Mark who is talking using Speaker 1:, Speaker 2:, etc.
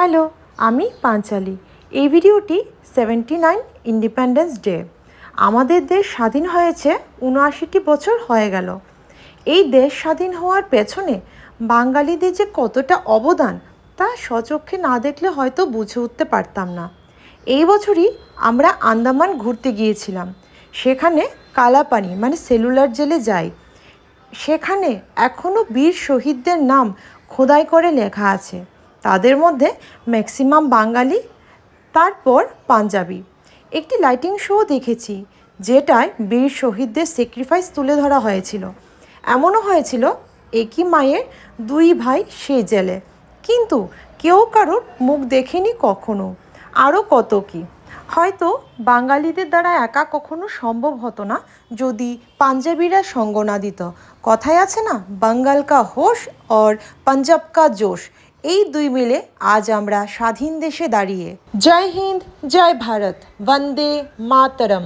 Speaker 1: Hello, আমি পাঞ্চালি। এই ভিডিওটি সেভেন্টি নাইন ইন্ডিপেন্ডেন্স ডে। আমাদের দেশ স্বাধীন হয়েছে উনআশিটি বছর হয়ে গেল। এই দেশ স্বাধীন হওয়ার পেছনে বাঙালিদের যে কতটা অবদান, তা স্বচক্ষে না দেখলে হয়তো বুঝে উঠতে পারতাম না। এই বছরই আমরা আন্দামান ঘুরতে গিয়েছিলাম। সেখানে কালাপানি মানে সেলুলার জেলে যাই। সেখানে এখনও বীর শহীদদের নাম খোদাই করে লেখা আছে। তাদের মধ্যে ম্যাক্সিমাম বাঙালি, তারপর পাঞ্জাবি। একটি লাইটিং শো দেখেছি, যেটায় বীর শহীদদের স্যাক্রিফাইস তুলে ধরা হয়েছিল। এমনও হয়েছিল, একই মায়ের দুই ভাই সে জেলে। কিন্তু কেউ কারোর মুখ দেখেনি কখনো। আরও কত কি? হয়তো বাঙালিদের দ্বারা একা কখনো সম্ভব হতো না, যদি পাঞ্জাবিরা সঙ্গ না দিত। কথায় আছে না, বাঙ্গাল কা হোশ আর পাঞ্জাব কা জোশ। এই দুই মিলে আজ আমরা স্বাধীন দেশে দাঁড়িয়ে। জয় হিন্দ জয় ভারত বন্দে মাতরম।